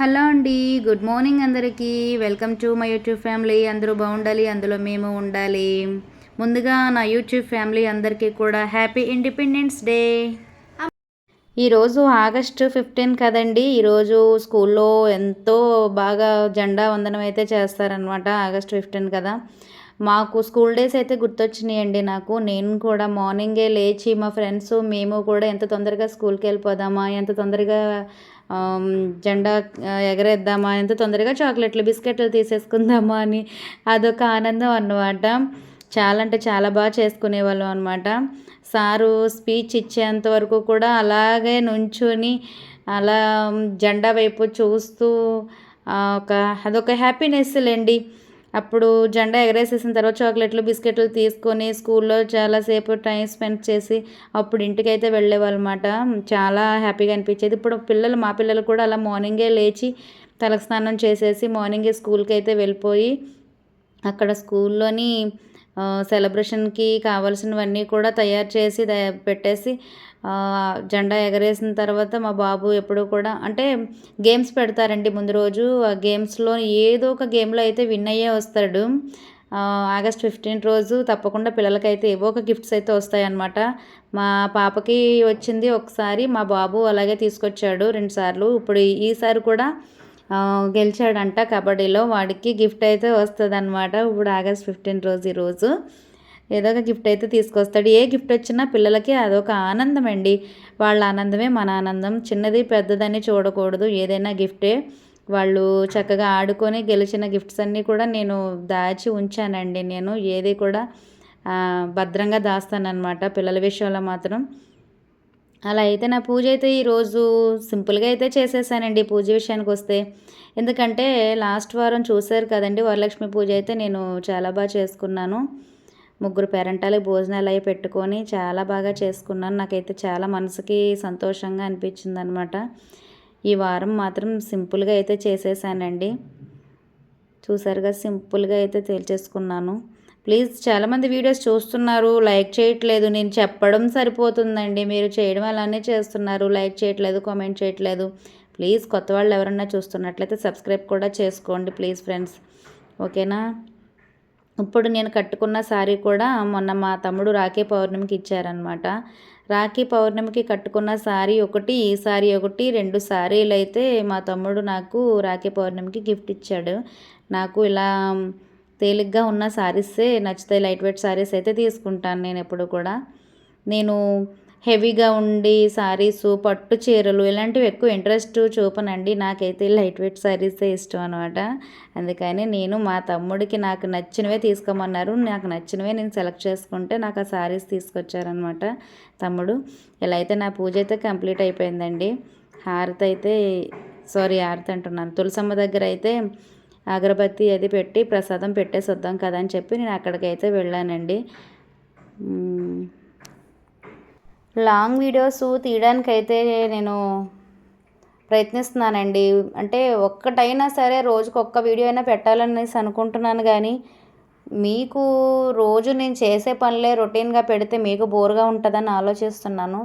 Hello అండి good morning అందరికీ. Welcome to my YouTube family. అందరూ బాగుండాలి అందులో మేము ఉండాలి. ముందుగా నా యూట్యూబ్ ఫ్యామిలీ అందరికీ కూడా హ్యాపీ ఇండిపెండెన్స్ డే. ఈరోజు ఆగస్టు ఫిఫ్టీన్ కదండి. ఈరోజు స్కూల్లో ఎంతో బాగా జెండా వందనం అయితే చేస్తారనమాట ఆగస్ట్ ఫిఫ్టీన్ కదా. మాకు స్కూల్ డేస్ అయితే గుర్తొచ్చినాయండి నాకు. నేను కూడా మార్నింగే లేచి మా ఫ్రెండ్స్ మేము కూడా ఎంత తొందరగా స్కూల్కి వెళ్ళిపోదామా ఎంత తొందరగా జెండా ఎగరేద్దామా ఎంత తొందరగా చాక్లెట్లు బిస్కెట్లు తీసేసుకుందామా అని అదొక ఆనందం అన్నమాట. చాలా అంటే చాలా బాగా చేసుకునేవాళ్ళం అనమాట సారు స్పీచ్ ఇచ్చేంత వరకు కూడా అలాగే నుంచుని అలా జెండా వైపు చూస్తూ ఒక అదొక హ్యాపీనెస్ లేండి అప్పుడు జెండా ఎగరేసేసిన తర్వాత చాక్లెట్లు బిస్కెట్లు తీసుకొని స్కూల్లో చాలాసేపు టైం స్పెండ్ చేసి అప్పుడు ఇంటికైతే వెళ్ళేవాళ్ళమాట. చాలా హ్యాపీగా అనిపించేది. ఇప్పుడు పిల్లలు మా పిల్లలు కూడా అలా మార్నింగే లేచి తలస్నానం చేసేసి మార్నింగే స్కూల్కి అయితే వెళ్ళిపోయి అక్కడ స్కూల్లోని సెలబ్రేషన్కి కావాల్సినవన్నీ కూడా తయారు చేసి పెట్టేసి జెండా ఎగరేసిన తర్వాత మా బాబు ఎప్పుడు కూడా అంటే గేమ్స్ పెడతారండి ముందు రోజు. ఆ గేమ్స్లో ఏదో ఒక గేమ్లో అయితే విన్ అయ్యే వస్తాడు. ఆగస్ట్ ఫిఫ్టీన్ రోజు తప్పకుండా పిల్లలకైతే ఏవో ఒక గిఫ్ట్స్ అయితే వస్తాయన్నమాట. మా పాపకి వచ్చింది ఒకసారి మా బాబు అలాగే తీసుకొచ్చాడు రెండుసార్లు ఇప్పుడు ఈసారి కూడా గెలిచాడంట కబడ్డీలో. వాడికి గిఫ్ట్ అయితే వస్తుంది అనమాట ఇప్పుడు ఆగస్ట్ ఫిఫ్టీన్ రోజు ఈరోజు ఏదో ఒక గిఫ్ట్ అయితే తీసుకొస్తాడు. ఏ గిఫ్ట్ వచ్చినా పిల్లలకి అదొక ఆనందం అండి వాళ్ళ ఆనందమే మన ఆనందం. చిన్నది పెద్దదని చూడకూడదు. ఏదైనా గిఫ్టే. వాళ్ళు చక్కగా ఆడుకొని గెలిచిన గిఫ్ట్స్ అన్నీ కూడా నేను దాచి ఉంచానండి. నేను ఏది కూడా భద్రంగా దాస్తానన్నమాట పిల్లల విషయంలో మాత్రం. అలా అయితే నా పూజ అయితే ఈరోజు సింపుల్గా అయితే చేసేసానండి పూజ విషయానికి వస్తే. ఎందుకంటే లాస్ట్ వారం చూశారు కదండి వరలక్ష్మి పూజ అయితే నేను చాలా బాగా చేసుకున్నాను. ముగ్గురు పేరెంటాలకి భోజనాలు అవి పెట్టుకొని చాలా బాగా చేసుకున్నాను. నాకైతే చాలా మనసుకి సంతోషంగా అనిపించింది అనమాట ఈ వారం మాత్రం సింపుల్గా అయితే చేసేసానండి. చూసారుగా సింపుల్గా అయితే తేల్చేసుకున్నాను ప్లీజ్ చాలామంది వీడియోస్ చూస్తున్నారు లైక్ చేయట్లేదు నేను చెప్పడం సరిపోతుందండి. మీరు చేయడం అలానే చేస్తున్నారు లైక్ చేయట్లేదు కామెంట్ చేయట్లేదు. ప్లీజ్ కొత్త వాళ్ళు ఎవరన్నా చూస్తున్నట్లయితే సబ్స్క్రైబ్ కూడా చేసుకోండి ప్లీజ్ ఫ్రెండ్స్. ఓకేనా? ఇప్పుడు నేను కట్టుకున్న శారీ కూడా మొన్న మా తమ్ముడు రాఖీ పౌర్ణమికి ఇచ్చారనమాట రాఖీ పౌర్ణమికి కట్టుకున్న శారీ ఒకటి ఈ శారీ ఒకటి రెండు శారీలు అయితే మా తమ్ముడు నాకు రాఖీ పౌర్ణమికి గిఫ్ట్ ఇచ్చాడు. నాకు ఇలా తేలిగ్గా ఉన్న శారీసే నచ్చితే లైట్ వెయిట్ శారీస్ అయితే తీసుకుంటాను నేను ఎప్పుడు కూడా. నేను హెవీగా ఉండి శారీస్ పట్టు చీరలు ఇలాంటివి ఎక్కువ ఇంట్రెస్ట్ చూపనండి. నాకైతే లైట్ వెయిట్ శారీసే ఇష్టం అనమాట అందుకని నేను మా తమ్ముడికి నాకు నచ్చినవే తీసుకోమన్నారు. నాకు నచ్చినవే నేను సెలెక్ట్ చేసుకుంటే నాకు ఆ శారీస్ తీసుకొచ్చారనమాట తమ్ముడు. ఇలా అయితే నా పూజ అయితే కంప్లీట్ అయిపోయిందండి. హారతి అయితే సారీ హారతి అంటున్నాను. తులసమ్మ దగ్గర అయితే అగరబత్తి అది పెట్టి ప్రసాదం పెట్టేసొద్దాం కదా అని చెప్పి నేను అక్కడికైతే వెళ్ళానండి. లాంగ్ వీడియోస్ తీయడానికైతే నేను ప్రయత్నిస్తున్నానండి. అంటే ఒక్కటైనా సరే రోజుకు ఒక్క వీడియో అయినా పెట్టాలనేసి అనుకుంటున్నాను కానీ మీకు రోజు నేను చేసే పనులే రొటీన్గా పెడితే మీకు బోర్గా ఉంటుందని ఆలోచిస్తున్నాను.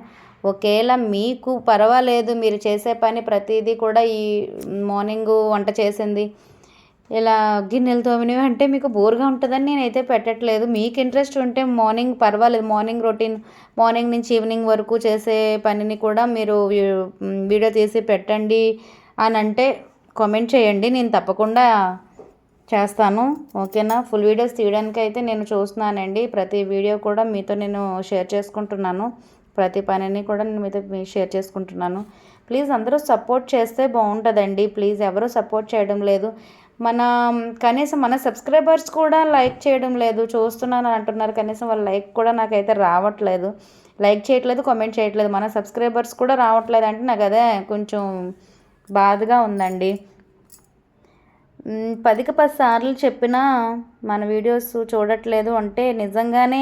ఒకవేళ మీకు పర్వాలేదు మీరు చేసే పని ప్రతిదీ కూడా ఈ మార్నింగ్ వంట చేసింది ఇలా గిన్నెలు తోమినవి? అంటే మీకు బోర్గా ఉంటుందని నేనైతే పెట్టట్లేదు. మీకు ఇంట్రెస్ట్ ఉంటే మార్నింగ్ పర్వాలేదు. మార్నింగ్ రొటీన్ మార్నింగ్ నుంచి ఈవినింగ్ వరకు చేసే పనిని కూడా మీరు వీడియో తీసి పెట్టండి అని అంటే కామెంట్ చేయండి. నేను తప్పకుండా చేస్తాను. ఓకేనా? ఫుల్ వీడియోస్ తీయడానికి అయితే నేను చూస్తున్నానండి. ప్రతి వీడియో కూడా మీతో నేను షేర్ చేసుకుంటున్నాను. ప్రతి పనిని కూడా నేను మీతో షేర్ చేసుకుంటున్నాను. ప్లీజ్ అందరూ సపోర్ట్ చేస్తే బాగుంటుందండి. ప్లీజ్ ఎవరు సపోర్ట్ చేయడం లేదు. మన కనీసం మన సబ్స్క్రైబర్స్ కూడా లైక్ చేయడం లేదు. చూస్తున్నాను అంటున్నారు. కనీసం వాళ్ళ లైక్ కూడా నాకైతే రావట్లేదు. లైక్ చేయట్లేదు కామెంట్ చేయట్లేదు. మన సబ్స్క్రైబర్స్ కూడా రావట్లేదు అంటే నాకు అదే కొంచెం బాధగా ఉందండి. పదికి పది సార్లు చెప్పినా మన వీడియోస్ చూడట్లేదు అంటే నిజంగానే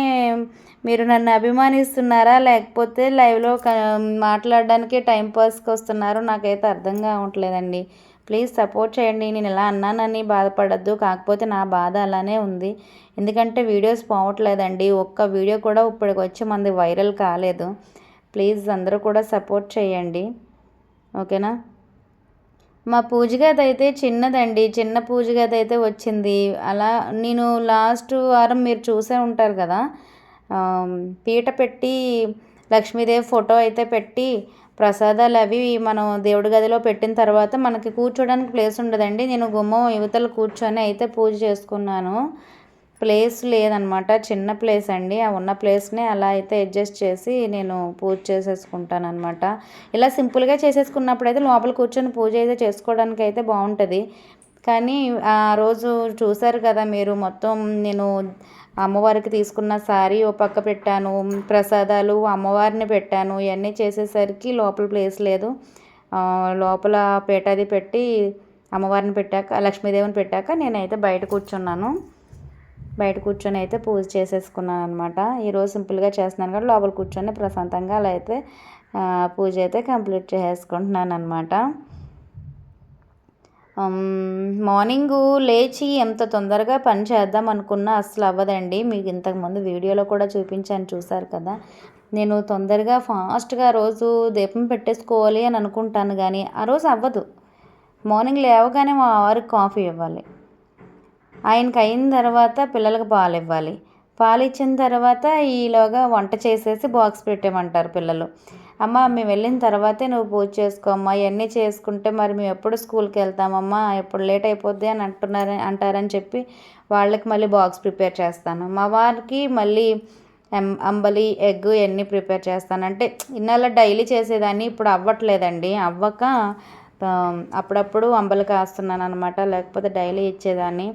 మీరు నన్ను అభిమానిస్తున్నారా? లేకపోతే లైవ్లో మాట్లాడడానికి టైంపాస్కి వస్తున్నారో నాకైతే అర్థం కావట్లేదండి. ప్లీజ్ సపోర్ట్ చేయండి. నేను ఇలా అన్నానని బాధపడద్దు. కాకపోతే నా బాధ అలానే ఉంది. ఎందుకంటే వీడియోస్ పోవట్లేదండి. ఒక్క వీడియో కూడా ఇప్పటికి వచ్చి మంది వైరల్ కాలేదు. ప్లీజ్ అందరూ కూడా సపోర్ట్ చేయండి. ఓకేనా? మా పూజ గది అయితే చిన్నదండి. చిన్న పూజ గది అయితే వచ్చింది. అలా నేను లాస్ట్ వారం మీరు చూసే ఉంటారు కదా. పీట పెట్టి లక్ష్మీదేవి ఫోటో అయితే పెట్టి ప్రసాదాలు అవి మనం దేవుడి గదిలో పెట్టిన తర్వాత మనకి కూర్చోడానికి ప్లేస్ ఉండదండి. నేను గుమ్మం యువతలు కూర్చొని అయితే పూజ చేసుకున్నాను. ప్లేస్ లేదనమాట. చిన్న ప్లేస్ అండి. ఆ ఉన్న ప్లేస్ని అలా అయితే అడ్జస్ట్ చేసి నేను పూజ చేసేసుకుంటాను అనమాట ఇలా సింపుల్గా చేసేసుకున్నప్పుడు అయితే లోపల కూర్చొని పూజ అయితే చేసుకోవడానికి అయితే బాగుంటుంది. కానీ ఆ రోజు చూసారు కదా మీరు మొత్తం నేను అమ్మవారికి తీసుకున్న శారీ ఓ పక్క పెట్టాను ప్రసాదాలు అమ్మవారిని పెట్టాను ఇవన్నీ చేసేసరికి లోపల ప్లేస్ లేదు. లోపల పేటాది పెట్టి అమ్మవారిని పెట్టాక లక్ష్మీదేవిని పెట్టాక నేనైతే బయట కూర్చున్నాను. బయట కూర్చొని అయితే పూజ చేసేసుకున్నాను అనమాట ఈరోజు సింపుల్గా చేస్తున్నాను కాబట్టి లోపల కూర్చొని ప్రశాంతంగా అలా అయితే పూజ అయితే కంప్లీట్ చేసేసుకుంటున్నాను అనమాట మార్నింగు లేచి ఎంత తొందరగా పని చేద్దాం అనుకున్నా అసలు అవ్వదండి. మీకు ఇంతకుముందు వీడియోలో కూడా చూపించాను చూసారు కదా. నేను తొందరగా ఫాస్ట్గా రోజు దీపం పెట్టేసుకోవాలి అని అనుకుంటాను కానీ ఆ రోజు అవ్వదు. మార్నింగ్ లేవగానే మా వారికి కాఫీ ఇవ్వాలి. ఆయనకి అయిన తర్వాత పిల్లలకు పాలు ఇవ్వాలి. పాలు ఇచ్చిన తర్వాత ఈలోగా వంట చేసేసి బాక్స్ పెట్టేయమంటారు పిల్లలు. అమ్మ మేము వెళ్ళిన తర్వాతే నువ్వు పూజ చేసుకోమ్మా ఇవన్నీ చేసుకుంటే మరి మేము ఎప్పుడు స్కూల్కి వెళ్తామమ్మా ఎప్పుడు లేట్ అయిపోద్ది అని అంటున్నారు అంటారని చెప్పి వాళ్ళకి మళ్ళీ బాక్స్ ప్రిపేర్ చేస్తాను. మా వారికి మళ్ళీ అంబలి ఎగ్ ఇవన్నీ ప్రిపేర్ చేస్తాను. అంటే ఇన్నాళ్ళ డైలీ చేసేదాన్ని ఇప్పుడు అవ్వట్లేదండి. అవ్వక అప్పుడప్పుడు అంబలి కాస్తున్నాను అనమాట లేకపోతే డైలీ ఇచ్చేదాన్ని.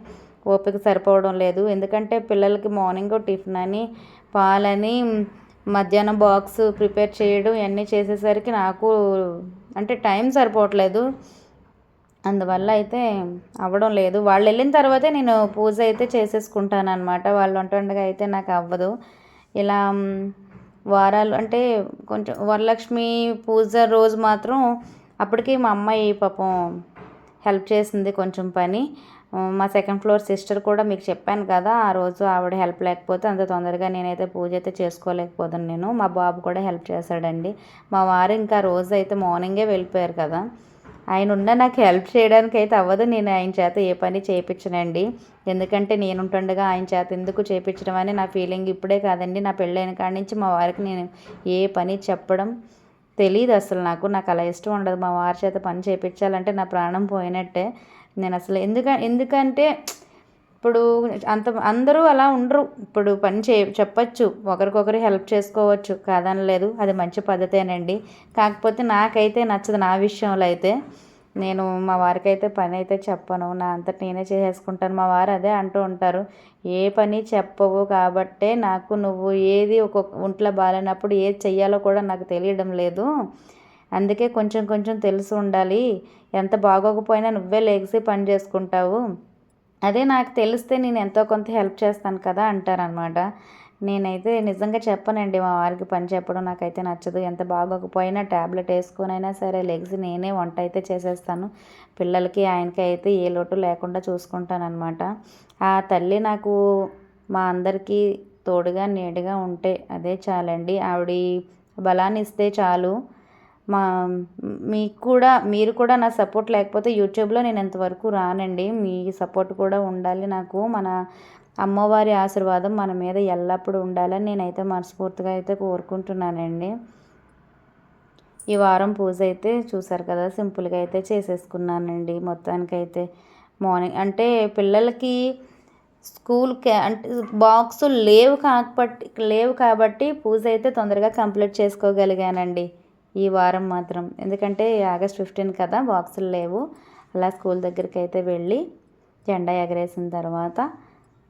ఓపిక సరిపోవడం లేదు. ఎందుకంటే పిల్లలకి మార్నింగ్ టిఫిన్ అని పాలని మధ్యాహ్నం బాక్స్ ప్రిపేర్ చేయడం ఇవన్నీ చేసేసరికి నాకు అంటే టైం సరిపోవట్లేదు. అందువల్ల అయితే అవ్వడం లేదు. వాళ్ళు వెళ్ళిన తర్వాతే నేను పూజ అయితే చేసేసుకుంటాను అనమాట వాళ్ళు వంటండగా అయితే నాకు అవ్వదు. ఇలా వారాలు అంటే కొంచెం వరలక్ష్మి పూజ రోజు మాత్రం అప్పటికి మా అమ్మాయి పాపం హెల్ప్ చేసింది కొంచెం పని. మా సెకండ్ ఫ్లోర్ సిస్టర్ కూడా మీకు చెప్పాను కదా ఆ రోజు ఆవిడ హెల్ప్ లేకపోతే అంత తొందరగా నేనైతే పూజ అయితే చేసుకోలేకపోతాను నేను. మా బాబు కూడా హెల్ప్ చేశాడండి. మా వారు ఇంకా రోజు అయితే మార్నింగే వెళ్ళిపోయారు కదా. ఆయన ఉన్న నాకు హెల్ప్ చేయడానికి అయితే అవ్వదు. నేను ఆయన చేత ఏ పని చేయించనండి. ఎందుకంటే నేను ఉంటుండగా ఆయన చేత ఎందుకు చేయించడం అని నా ఫీలింగ్ ఇప్పుడే కాదండి. నా పెళ్ళైన కాడి నుంచి మా వారికి నేను ఏ పని చెప్పడం తెలియదు అసలు నాకు. నాకు అలా ఇష్టం ఉండదు. మా వారి చేత పని చేయించాలంటే నా ప్రాణం పోయినట్టే. నేను అసలు ఎందుక ఎందుకంటే ఇప్పుడు అంత అందరూ అలా ఉండరు. ఇప్పుడు పని చే చెప్పచ్చు. ఒకరికొకరు హెల్ప్ చేసుకోవచ్చు. కాదనలేదు. అది మంచి పద్ధతేనండి. కాకపోతే నాకైతే నచ్చదు నా విషయంలో అయితే. నేను మా వారికి అయితే పని అయితే చెప్పను. నా అంతటి నేనే చేసేసుకుంటాను. మా వారు అదే అంటూ ఉంటారు. ఏ పని చెప్పవు కాబట్టే నాకు నువ్వు ఏది ఒక్కొక్క ఒంట్లో బాగాలేనప్పుడు ఏది చెయ్యాలో కూడా నాకు తెలియడం లేదు. అందుకే కొంచెం కొంచెం తెలిసి ఉండాలి. ఎంత బాగోకపోయినా నువ్వే లేచి పని చేసుకుంటావు. అదే నాకు తెలిస్తే నేను ఎంతో కొంత హెల్ప్ చేస్తాను కదా అంటారనమాట నేనైతే నిజంగా చెప్పనండి మా వారికి పని చెప్పడం నాకైతే నచ్చదు. ఎంత బాగోకపోయినా ట్యాబ్లెట్ వేసుకునైనా సరే లెగ్స్ నేనే వంట అయితే చేసేస్తాను. పిల్లలకి ఆయనకి అయితే ఏ లోటు లేకుండా చూసుకుంటానమాట ఆ తల్లి నాకు మా అందరికీ తోడుగా నీడగా ఉంటే అదే చాలండి. ఆవిడ బలాన్ని ఇస్తే చాలు. మా మీకు కూడా మీరు కూడా నా సపోర్ట్ లేకపోతే యూట్యూబ్లో నేను ఎంతవరకు రానండి. మీ సపోర్ట్ కూడా ఉండాలి నాకు. మన అమ్మవారి ఆశీర్వాదం మన మీద ఎల్లప్పుడూ ఉండాలని నేనైతే మనస్ఫూర్తిగా అయితే కోరుకుంటున్నానండి. ఈ వారం పూజ అయితే చూసారు కదా సింపుల్గా అయితే చేసేసుకున్నానండి. మొత్తానికైతే మార్నింగ్ అంటే పిల్లలకి స్కూల్కి అంటే బాక్స్ లేవు కాబట్టి లేవు కాబట్టి పూజ అయితే తొందరగా కంప్లీట్ చేసుకోగలిగానండి. ఈ వారం మాత్రం. ఎందుకంటే ఆగస్ట్ ఫిఫ్టీన్ కదా బాక్సులు లేవు. అలా స్కూల్ దగ్గరికి అయితే వెళ్ళి జెండా ఎగరేసిన తర్వాత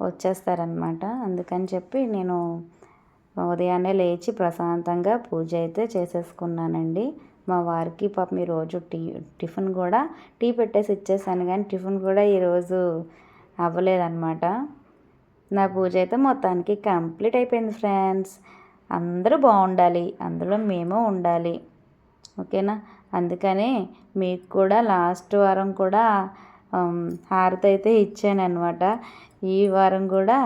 వచ్చేస్తారనమాట అందుకని చెప్పి నేను ఉదయాన్నే లేచి ప్రశాంతంగా పూజ అయితే చేసేసుకున్నానండి. మా వారికి పాపం ఈరోజు టీ టిఫిన్ కూడా టీ పెట్టేసి ఇచ్చేసాను కానీ టిఫిన్ కూడా ఈరోజు అవ్వలేదన్నమాట. నా పూజ అయితే మొత్తానికి కంప్లీట్ అయిపోయింది ఫ్రెండ్స్. అందరూ బాగుండాలి అందులో మేము ఉండాలి. ఓకేనా? అందుకనే మీకు కూడా లాస్ట్ వారం కూడా హారతి అయితే ఇచ్చాను అనమాట ఈ వారం కూడా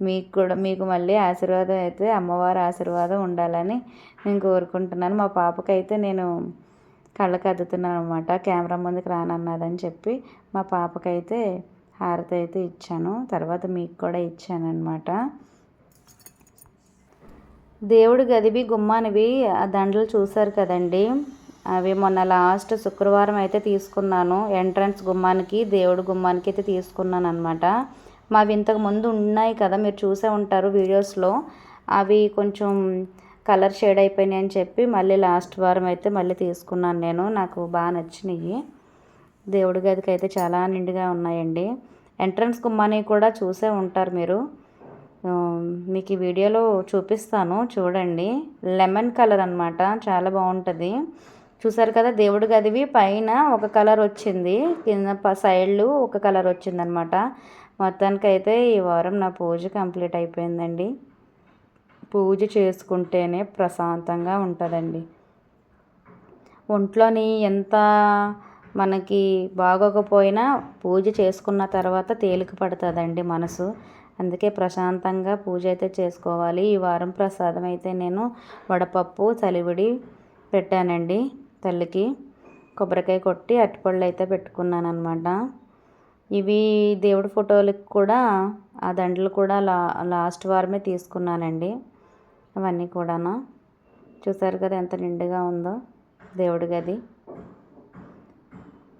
మీకు కూడా మీకు మళ్ళీ ఆశీర్వాదం అయితే అమ్మవారి ఆశీర్వాదం ఉండాలని నేను కోరుకుంటున్నాను. మా పాపకైతే నేను కళ్ళకి అద్దుతున్నాను అనమాట కెమెరా ముందుకు రానన్నదని చెప్పి మా పాపకైతే హారతి అయితే ఇచ్చాను. తర్వాత మీకు కూడా ఇచ్చాను అనమాట దేవుడి గదివి గుమ్మానివి ఆ దండలు చూశారు కదండి. అవి మొన్న లాస్ట్ శుక్రవారం అయితే తీసుకున్నాను. ఎంట్రన్స్ గుమ్మానికి దేవుడి గుమ్మానికి అయితే తీసుకున్నాను అనమాట మావి ఇంతకు ముందు ఉన్నాయి కదా మీరు చూసే ఉంటారు వీడియోస్లో. అవి కొంచెం కలర్ షేడ్ అయిపోయినాయి అని చెప్పి మళ్ళీ లాస్ట్ వారం అయితే మళ్ళీ తీసుకున్నాను నేను. నాకు బాగా నచ్చినాయి. దేవుడి గదికి అయితే చాలా నిండుగా ఉన్నాయండి. ఎంట్రన్స్ గుమ్మాని కూడా చూసే ఉంటారు మీరు. మీకు ఈ వీడియోలో చూపిస్తాను చూడండి. లెమన్ కలర్ అనమాట చాలా బాగుంటుంది. చూసారు కదా దేవుడి గదివి పైన ఒక కలర్ వచ్చింది. కింద సైడ్లు ఒక కలర్ వచ్చిందనమాట మొత్తానికైతే ఈ వారం నా పూజ కంప్లీట్ అయిపోయిందండి. పూజ చేసుకుంటేనే ప్రశాంతంగా ఉంటుందండి. ఒంట్లోని ఎంత మనకి బాగోకపోయినా పూజ చేసుకున్న తర్వాత తేలిక పడుతుందండి మనసు. అందుకే ప్రశాంతంగా పూజ అయితే చేసుకోవాలి. ఈ వారం ప్రసాదం అయితే నేను వడపప్పు చలివిడి పెట్టానండి తల్లికి. కొబ్బరికాయ కొట్టి అరటిపళ్ళు అయితే పెట్టుకున్నాను అనమాట ఇవి దేవుడి ఫోటోలకు కూడా ఆ దండలు కూడా లా లాస్ట్ వారమే తీసుకున్నానండి. అవన్నీ కూడాను. చూసారు కదా ఎంత నిండుగా ఉందో దేవుడి గది.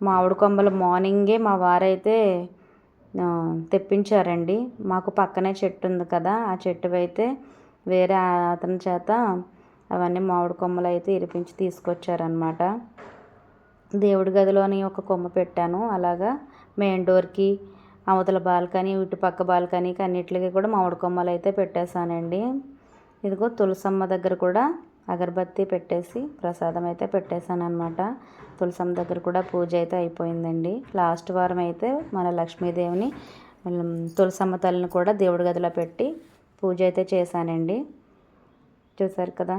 మామిడి కొమ్మలు మార్నింగే మా వారైతే తెప్పించారండి. మాకు పక్కనే చెట్టు ఉంది కదా ఆ చెట్టు అయితే వేరే అతని చేత అవన్నీ మామిడి కొమ్మలు అయితే ఇరిపించి తీసుకొచ్చారనమాట దేవుడి గదిలోని ఒక కొమ్మ పెట్టాను. అలాగా మెయిన్ డోర్కి అవతల బాల్కనీ ఇటు పక్క బాల్కనీకి అన్నిటికి కూడా మామిడి కొమ్మలు అయితే పెట్టేశానండి. ఇదిగో తులసమ్మ దగ్గర కూడా అగరబత్తి పెట్టేసి ప్రసాదం అయితే పెట్టేశాను అనమాట తులసం దగ్గర కూడా పూజ అయితే అయిపోయిందండి. లాస్ట్ వారం అయితే మన లక్ష్మీదేవిని తులసమ్మ తల్లిని కూడా దేవుడి గదిలో పెట్టి పూజ అయితే చేశానండి. చూసారు కదా?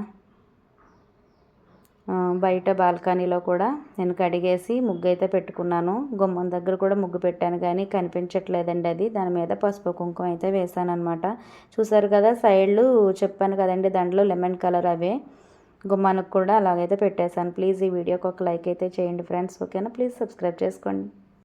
బయట బాల్కనీలో కూడా నేను కడిగేసి ముగ్గు అయితే పెట్టుకున్నాను. గుమ్మం దగ్గర కూడా ముగ్గు పెట్టాను కానీ కనిపించట్లేదండి అది. దాని మీద పసుపు కుంకుమ అయితే వేసాను అనమాట చూసారు కదా సైడ్లు చెప్పాను కదండి దాంట్లో లెమన్ కలర్ అవే. గుమ్మానికి కూడా అలాగైతే పెట్టేశాను. ప్లీజ్ ఈ వీడియోకి ఒక లైక్ అయితే చేయండి ఫ్రెండ్స్. ఓకేనా? ప్లీజ్ సబ్స్క్రైబ్ చేసుకోండి.